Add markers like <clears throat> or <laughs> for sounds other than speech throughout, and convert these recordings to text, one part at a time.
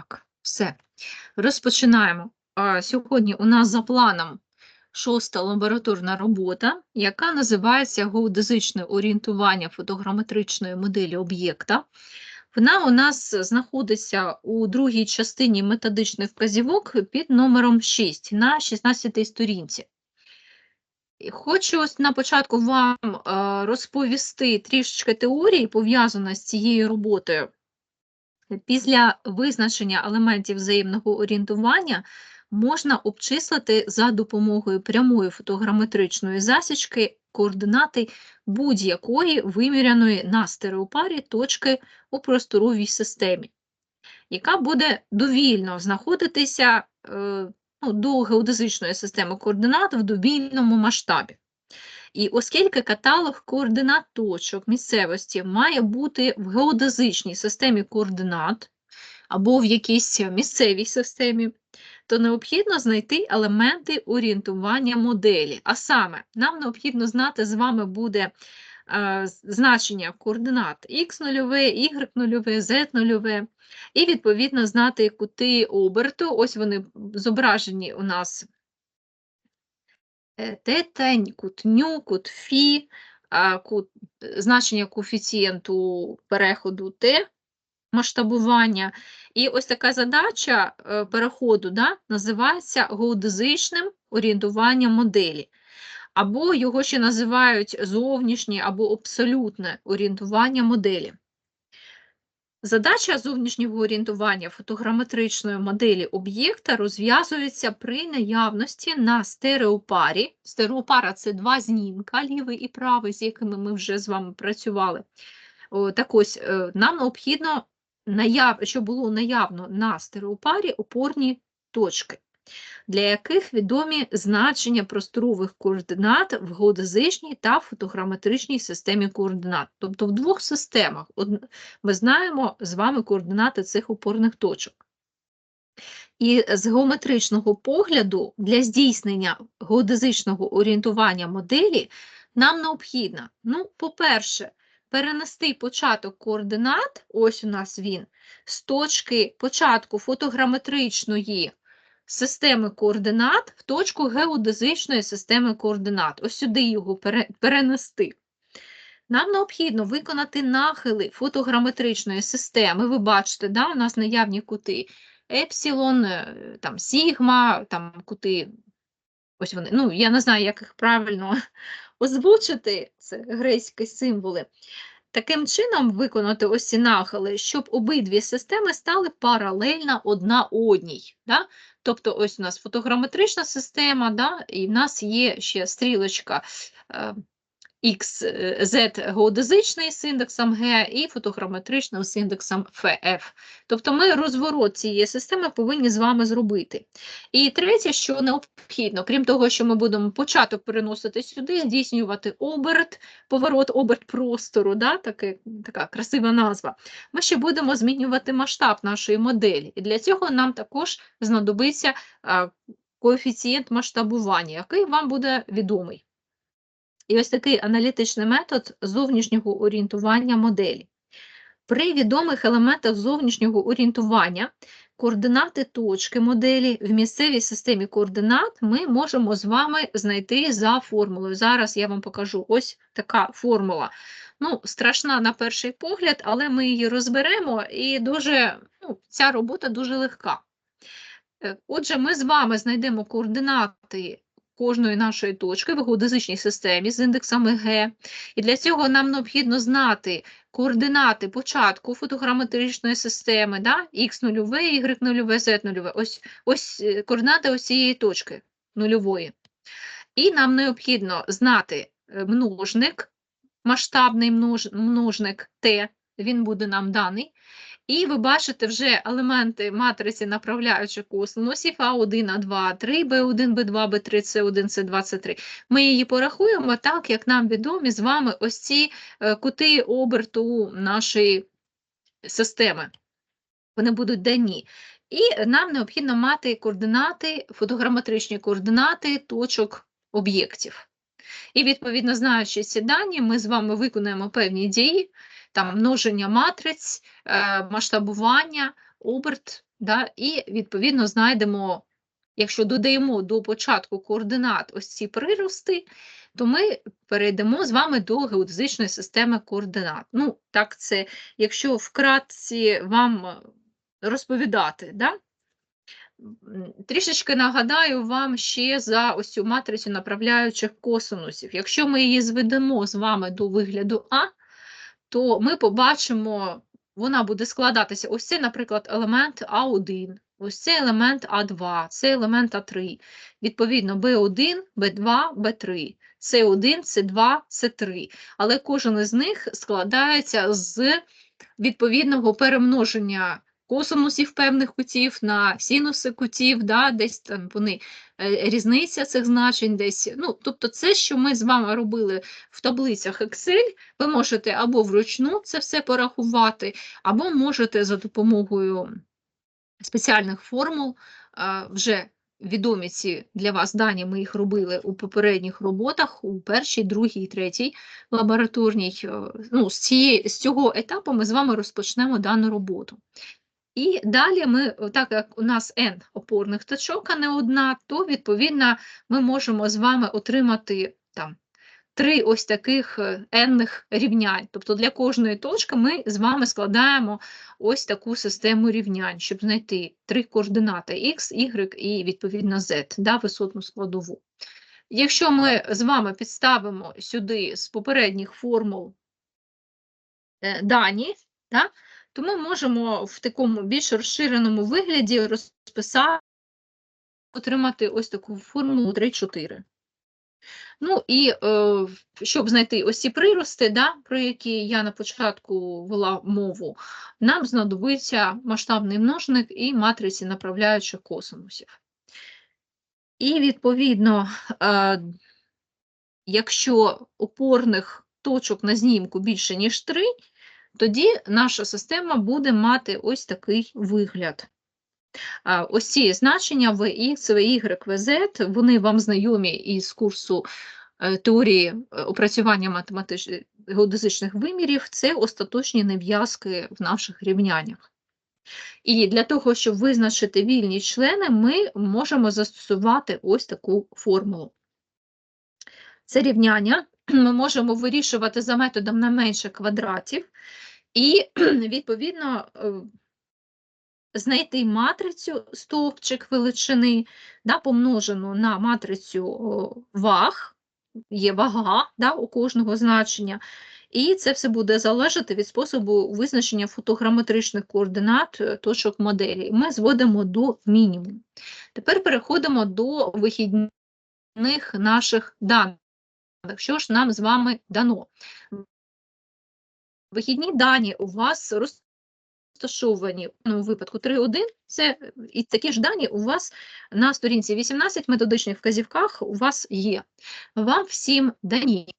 Так, все. Розпочинаємо. Сьогодні у нас за планом шоста лабораторна робота, яка називається геодезичне орієнтування фотограметричної моделі об'єкта. Вона у нас знаходиться у другій частині методичних вказівок під номером 6 на 16 сторінці. Хочу на початку вам е, розповісти трішечки теорії, пов'язаної з цією роботою. Після визначення елементів взаємного орієнтування можна обчислити за допомогою прямої фотограметричної засічки координати будь-якої виміряної на стереопарі точки у просторовій системі, яка буде довільно знаходитися е, ну, до геодезичної системи координат в довільному масштабі. І оскільки каталог координат точок місцевості має бути в геодезичній системі координат або в якійсь місцевій системі, то необхідно знайти елементи орієнтування моделі. А саме, нам необхідно знати з вами буде е, значення координат x0, y0, z0, і відповідно знати кути оберту. Ось вони зображені у нас тетень, кут ню, кут фі, кут, значення коефіцієнту переходу Т, масштабування. І ось така задача е, переходу да, називається геодезичним орієнтуванням моделі. Або його ще називають зовнішнє або абсолютне орієнтування моделі. Задача зовнішнього орієнтування фотограметричної моделі об'єкта розв'язується при наявності на стереопарі. Стереопара це два знімка, лівий і правий, з якими ми вже з вами працювали. Так ось, е, нам необхідно, щоб було наявно на стереопарі опорні точки для яких відомі значення просторових координат в геодезичній та фотограметричній системі координат. Тобто в двох системах ми знаємо з вами координати цих опорних точок. І з геометричного погляду для здійснення геодезичного орієнтування моделі нам необхідно, ну, по-перше, перенести початок координат, ось у нас він, з точки початку фотограметричної системи координат в точку геодезичної системи координат. Ось сюди його перенести. Нам необхідно виконати нахили фотограметричної системи. Ви бачите, да, у нас наявні кути епсилон, е, там, сігма, там кути. Ось вони, ну, я не знаю, як їх правильно <laughs> озвучити, це грецькі символи. Таким чином, виконати ось нахили, щоб обидві системи стали паралельно одна одній. Да? Тобто, ось у нас фотограметрична система, да? і в нас є ще стрілочка е, X, Z геодезичний з індексом G і фотограметричний з індексом FF. Тобто ми розворот цієї системи повинні з вами зробити. І третє, що необхідно, крім того, що ми будемо початок переносити сюди, здійснювати оберт, поворот, оберт простору, да, таке, така красива назва, ми ще будемо змінювати масштаб нашої моделі. І для цього нам також знадобиться коефіцієнт масштабування, який вам буде відомий. І ось такий аналітичний метод зовнішнього орієнтування моделі. При відомих елементах зовнішнього орієнтування координати точки моделі в місцевій системі координат ми можемо з вами знайти за формулою. Зараз я вам покажу ось така формула. Ну, Страшна на перший погляд, але ми її розберемо, і дуже, ну, ця робота дуже легка. Е, отже, ми з вами знайдемо координати кожної нашої точки в геодезичній системі з індексами Г. І для цього нам необхідно знати координати початку фотограметричної системи, да? Х0, Y0, Z0. Ось ось е, координати ось цієї точки нульової. І нам необхідно знати е, множник, масштабний множ, множник Т, він буде нам даний. І ви бачите вже елементи матриці направляючих косинусів А1, А2, А3, Б1, Б2, Б3, С1, С2, С3. Ми її порахуємо так, як нам відомі з вами ось ці е, кути оберту нашої системи. Вони будуть дані. І нам необхідно мати координати, фотограметричні координати точок об'єктів. І, відповідно, знаючи ці дані, ми з вами виконуємо певні дії там множення матриць, е, масштабування, оберт да, і відповідно знайдемо, якщо додаємо до початку координат ось ці прирости, то ми перейдемо з вами до геодезичної системи координат. Ну, так, це, якщо вкратці вам розповідати, да? Трішечки нагадаю вам ще за ось цю матрицю направляючих косинусів. Якщо ми її зведемо з вами до вигляду А, то ми побачимо, вона буде складатися. Ось це, наприклад, елемент А1, ось це елемент А2, це елемент А3. Відповідно, Б1, Б2, Б3, С1, С2, С3. Але кожен із них складається з відповідного перемноження косинусів певних кутів на синуси кутів, да, десь там вони е, різниця цих значень, десь. Ну, тобто, це, що ми з вами робили в таблицях Excel, ви можете або вручну це все порахувати, або можете за допомогою спеціальних формул вже відомі ці для вас дані, ми їх робили у попередніх роботах, у першій, другій, третій лабораторній. е, Ну, з, цієї, з цього етапу ми з вами розпочнемо дану роботу. І далі ми, так як у нас N опорних точок, а не одна, то відповідно ми можемо з вами отримати там три ось таких е, n-них рівнянь. Тобто для кожної точки ми з вами складаємо ось таку систему рівнянь, щоб знайти три координати x, y і відповідно z, да, висотну складову. Якщо ми з вами підставимо сюди з попередніх формул е, дані, да, то ми можемо в такому більш розширеному вигляді розписати, отримати ось таку формулу 3-4. Ну і е, щоб знайти ось ці прирости, да, про які я на початку вела мову, нам знадобиться масштабний множник і матриці направляючих косинусів. І відповідно, е, якщо опорних точок на знімку більше, ніж 3, тоді наша система буде мати ось такий вигляд. Ось ці значення Vx, Vy, Vz, вони вам знайомі із курсу е, теорії е, опрацювання математичних геодезичних вимірів, це остаточні нев'язки в наших рівняннях. І для того, щоб визначити вільні члени, ми можемо застосувати ось таку формулу. Це рівняння ми можемо вирішувати за методом на менше квадратів, і, <clears throat> відповідно, е, знайти матрицю стовпчик величини, да, помножену на матрицю ваг, є вага да, у кожного значення, і це все буде залежати від способу визначення фотограметричних координат е, точок моделі. Ми зводимо до мінімуму. Тепер переходимо до вихідних наших даних. Що ж нам з вами дано? Вихідні дані у вас розташовані в даному випадку 3.1, це і такі ж дані у вас на сторінці 18 методичних вказівках у вас є. Вам всім дані.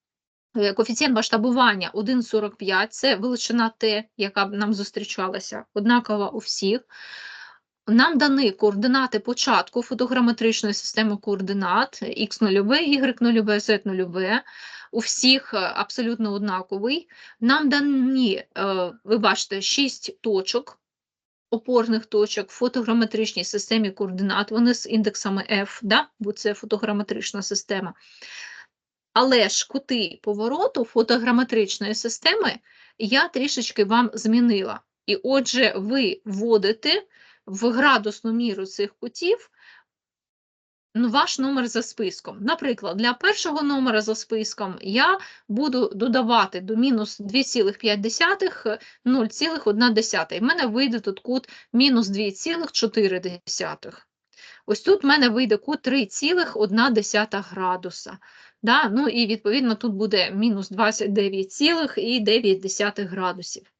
Е, Коефіцієнт масштабування 1,45 це величина Т, яка нам зустрічалася, однакова у всіх. Нам дані координати початку фотограметричної системи координат x0, y0, z0, у всіх е, абсолютно однаковий. Нам дані, е, ви бачите, 6 точок, опорних точок в фотограметричній системі координат, вони з індексами F, да? бо це фотограметрична система. Але ж кути повороту фотограметричної системи я трішечки вам змінила. І отже, ви вводите в градусну міру цих кутів ну, ваш номер за списком. Наприклад, для першого номера за списком я буду додавати до мінус 2,5 0,1. В мене вийде тут кут мінус 2,4. Ось тут в мене вийде кут 3,1 градуса. Да? Ну і відповідно тут буде мінус 29,9 градусів.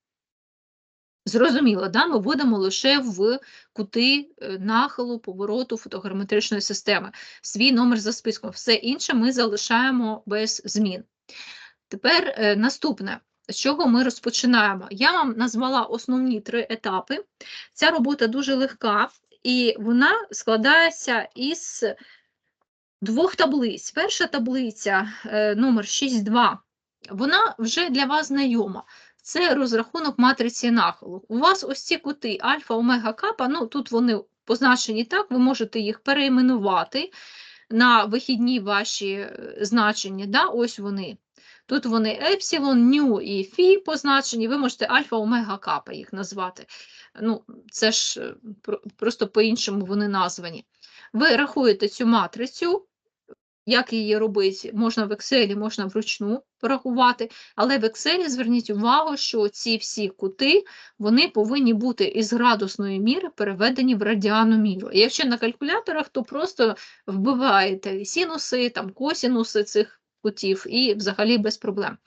Зрозуміло, да? ми вводимо лише в кути е, нахилу повороту фотограметричної системи. Свій номер за списком. Все інше ми залишаємо без змін. Тепер е, наступне. З чого ми розпочинаємо? Я вам назвала основні три етапи. Ця робота дуже легка, і вона складається із двох таблиць. Перша таблиця, е, номер 6.2, вона вже для вас знайома. Це розрахунок матриці нахилу. У вас ось ці кути альфа, омега, капа, ну тут вони позначені так, ви можете їх переіменувати на вихідні ваші е, значення. Да? Ось вони. Тут вони епсилон, ню і фі позначені, ви можете альфа, омега, капа їх назвати. Ну, це ж е, просто по-іншому вони названі. Ви рахуєте цю матрицю, як її робити, можна в Excel, можна вручну порахувати, але в Excel зверніть увагу, що ці всі кути вони повинні бути із градусної міри переведені в радіану міру. Якщо на калькуляторах, то просто вбиваєте синуси, там, косінуси цих кутів і взагалі без проблем.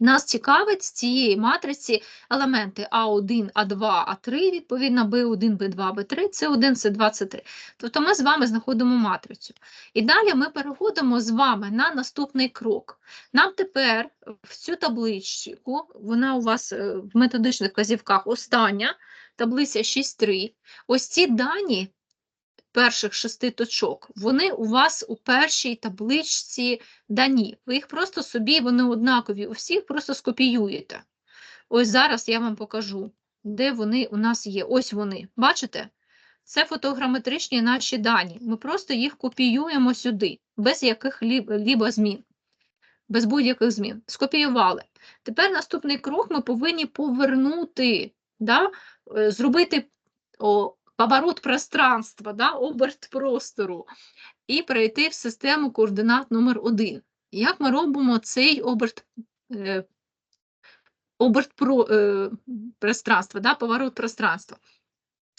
Нас цікавить з цієї матриці елементи А1, А2, А3, відповідно B1, B2, B3, C1, C2, C3. Тобто ми з вами знаходимо матрицю. І далі ми переходимо з вами на наступний крок. Нам тепер в цю табличку, вона у вас е, в методичних вказівках остання, таблиця 6.3. Ось ці дані перших шести точок, вони у вас у першій табличці дані. Ви їх просто собі, вони однакові у всіх, просто скопіюєте. Ось зараз я вам покажу, де вони у нас є. Ось вони. Бачите? Це фотограметричні наші дані. Ми просто їх копіюємо сюди, без яких лібо змін. Без будь-яких змін. Скопіювали. Тепер наступний крок ми повинні повернути, да? е, зробити поворот пространства, да? оберт простору, і перейти в систему координат номер 1 Як ми робимо цей оберт е, оберт про, е, пространства, да? поворот пространства?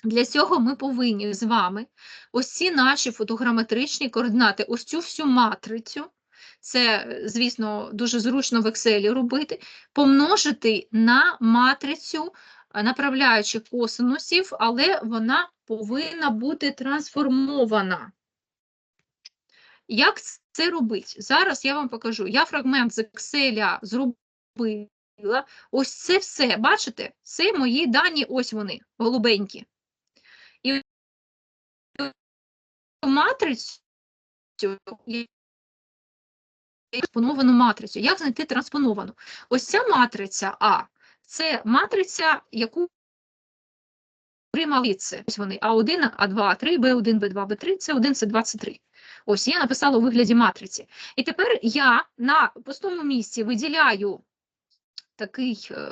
Для цього ми повинні з вами ось ці наші фотограметричні координати, ось цю всю матрицю, це, звісно, дуже зручно в Excel робити, помножити на матрицю направляючих косинусів, але вона повинна бути трансформована. Як це робити? Зараз я вам покажу. Я фрагмент з Excel зробила. Ось це все, бачите? Це мої дані, ось вони, голубенькі. І матрицю транспоновану матрицю. Як знайти транспоновану? Ось ця матриця А, це матриця, яку це. Ось вони А1, А2, А3, Б1, Б2, Б3, С1, С2, С3. Ось я написала у вигляді матриці. І тепер я на пустому місці виділяю такий, е,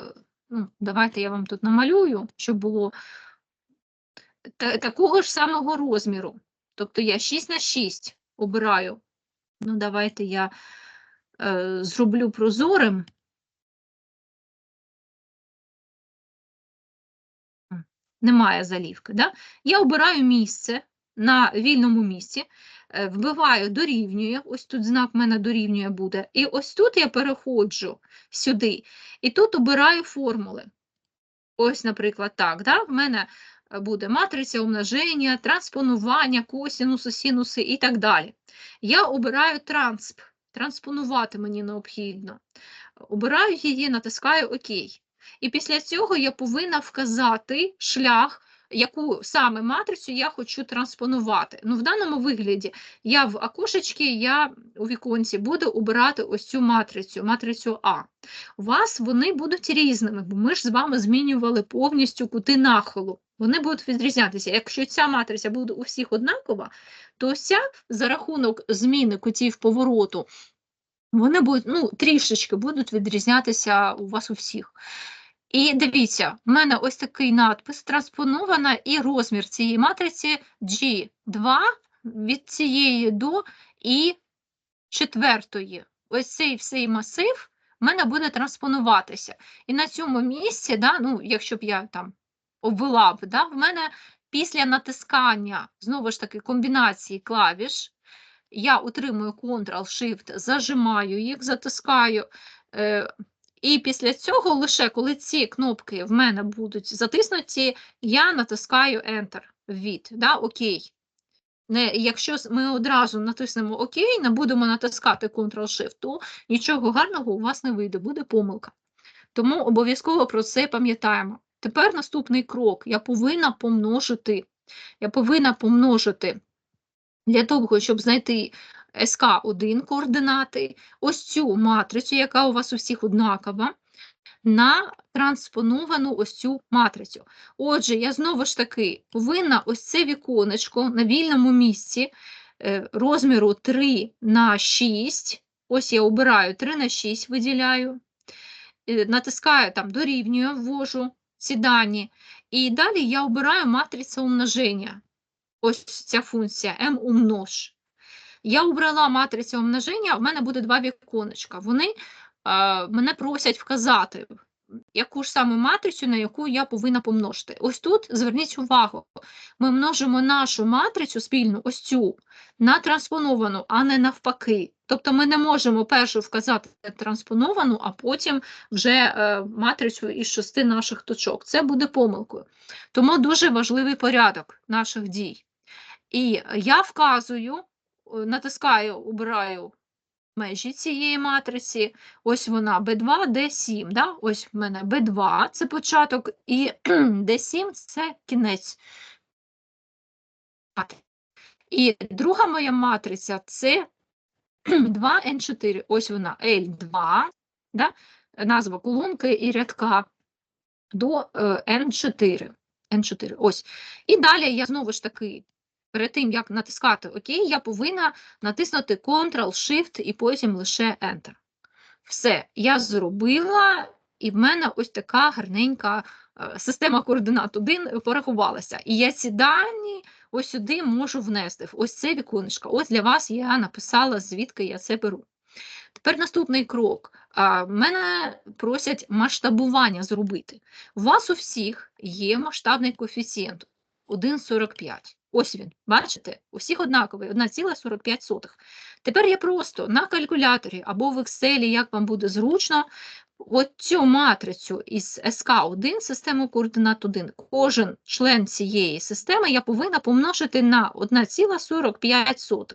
ну, давайте я вам тут намалюю, щоб було та, такого ж самого розміру. Тобто я 6 на 6 обираю. Ну, давайте я е, зроблю прозорим. Немає залівки. Да? Я обираю місце на вільному місці, е, вбиваю дорівнює, ось тут знак в мене дорівнює буде. І ось тут я переходжу сюди, і тут обираю формули. Ось, наприклад, так. Да? В мене буде матриця умноження, транспонування, косінуси, синуси і так далі. Я обираю трансп, транспонувати мені необхідно. Обираю її, натискаю ОК. І після цього я повинна вказати шлях, яку саме матрицю я хочу транспонувати. Ну, В даному вигляді я в окошечці, я у віконці буду обирати ось цю матрицю, матрицю А. У вас вони будуть різними, бо ми ж з вами змінювали повністю кути нахилу. Вони будуть відрізнятися. Якщо ця матриця буде у всіх однакова, то ця за рахунок зміни кутів повороту, вони будуть ну, трішечки будуть відрізнятися у вас у всіх. І дивіться, в мене ось такий надпис транспонована, і розмір цієї матриці G2 від цієї до і четвертої. Ось цей всей масив в мене буде транспонуватися. І на цьому місці, да, ну, якщо б я там обвела б, да, в мене після натискання, знову ж таки, комбінації клавіш, я утримую Ctrl-Shift, зажимаю їх, затискаю. Е, і після цього, лише коли ці кнопки в мене будуть затиснуті, я натискаю Enter від, да, ОК. Не, Якщо ми одразу натиснемо ОК, не будемо натискати Ctrl-Shift, то нічого гарного у вас не вийде, буде помилка. Тому обов'язково про це пам'ятаємо. Тепер наступний крок. Я повинна помножити. Я повинна помножити для того, щоб знайти СК1 координати, ось цю матрицю, яка у вас у всіх однакова, на транспоновану ось цю матрицю. Отже, я знову ж таки повинна ось це віконечко на вільному місці е, розміру 3 на 6. Ось я обираю 3 на 6, виділяю, е, натискаю там дорівнюю, ввожу ці дані. І далі я обираю матриця умноження. Ось ця функція m умнож. Я обрала матрицю умноження, в мене буде два віконечка. Вони е, мене просять вказати, яку ж саме матрицю, на яку я повинна помножити. Ось тут зверніть увагу, ми множимо нашу матрицю спільну, ось цю, на транспоновану, а не навпаки. Тобто ми не можемо першу вказати транспоновану, а потім вже е, матрицю із шести наших точок. Це буде помилкою. Тому дуже важливий порядок наших дій. І я вказую, е, натискаю, обираю межі цієї матриці. Ось вона B2, D7. Да? Ось в мене B2 це початок, і <clears throat> D7 це кінець. І друга моя матриця це <clears throat> 2N4. Ось вона L2, да? назва колонки і рядка до е, N4. N4. Ось. І далі я знову ж таки перед тим, як натискати ОК, я повинна натиснути Ctrl-Shift і потім лише Enter. Все, я зробила, і в мене ось така гарненька е, система координат 1 порахувалася. І я ці дані ось сюди можу внести. Ось це віконечко. Ось для вас я написала, звідки я це беру. Тепер наступний крок. Мене просять масштабування зробити. У вас у всіх є масштабний коефіцієнт 1,45. Ось він, бачите? У всіх однаковий 1,45. Тепер я просто на калькуляторі або в Excel, як вам буде зручно, от цю матрицю із СК1, систему координат 1, кожен член цієї системи я повинна помножити на 1,45.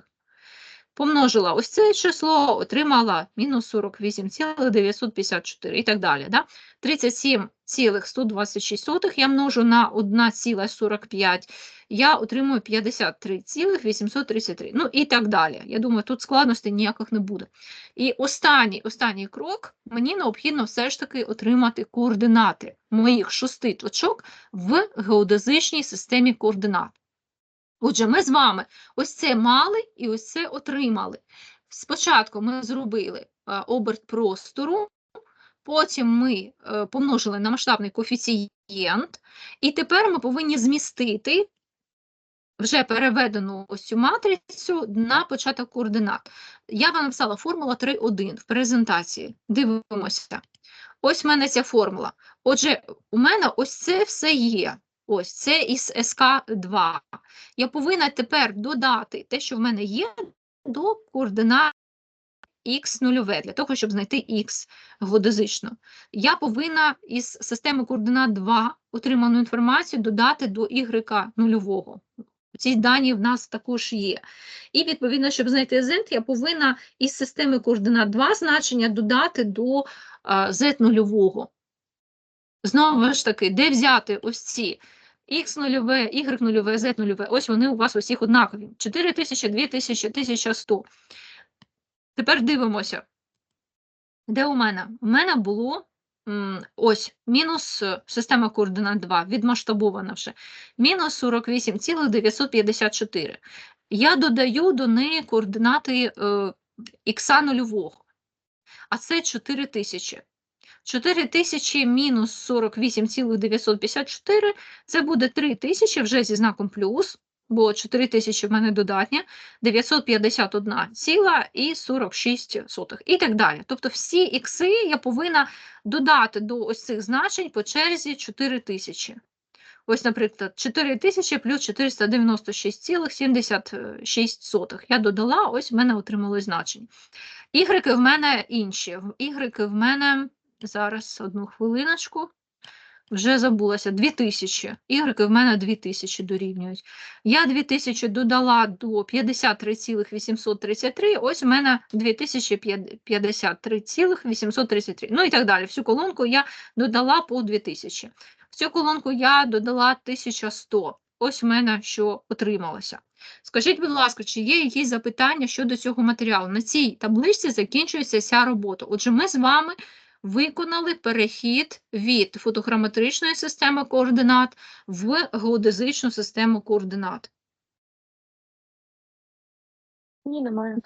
Помножила ось це число, отримала мінус 48,954 і так далі. Да? 37,126 я множу на 1,45, я отримую 53,833. Ну і так далі. Я думаю, тут складностей ніяких не буде. І останній останній крок мені необхідно все ж таки отримати координати моїх шести точок в геодезичній системі координат. Отже, ми з вами ось це мали і ось це отримали. Спочатку ми зробили е, оберт простору, потім ми е, помножили на масштабний коефіцієнт, і тепер ми повинні змістити вже переведену ось цю матрицю на початок координат. Я вам написала формула 3.1 в презентації. Дивимося. Ось в мене ця формула. Отже, у мене ось це все є. Ось це із СК2. Я повинна тепер додати те, що в мене є, до координат х нульове, для того, щоб знайти х геодезично. Я повинна із системи координат 2 отриману інформацію додати до y нульового. Ці дані в нас також є. І, відповідно, щоб знайти z, я повинна із системи координат 2 значення додати до z нульового. Знову ж таки, де взяти ось ці Х нульове, Y нульове, Z нульове, ось вони у вас усіх однакові. 4000, 2000, 1100. Тепер дивимося. Де у мене? У мене було ось мінус е, система координат 2, відмасштабована вже. Мінус 48,954. Я додаю до неї координати е, х нульового, а це 4000. 4000 мінус 48,954 це буде 3000 вже зі знаком плюс, бо 4000 в мене додатня, 951 ціла і 46 сотих і так далі. Тобто всі ікси я повинна додати до ось цих значень по черзі 4000. Ось, наприклад, 4000 плюс 496,76. Я додала, ось в мене отримали значення. Ігрики в мене інші. Ігрики в мене Зараз одну хвилиночку. Вже забулася 2000. Ігрики в мене 2000 дорівнюють. Я 2000 додала до 53,833. Ось у мене 2053,833. Ну і так далі. Всю колонку я додала по 2000. В цю колонку я додала 1100. Ось у мене що отрималося. Скажіть, будь ласка, чи є якісь запитання щодо цього матеріалу? На цій табличці закінчується ця робота. Отже, ми з вами виконали перехід від фотограметричної системи координат в геодезичну систему координат? Ні, немає.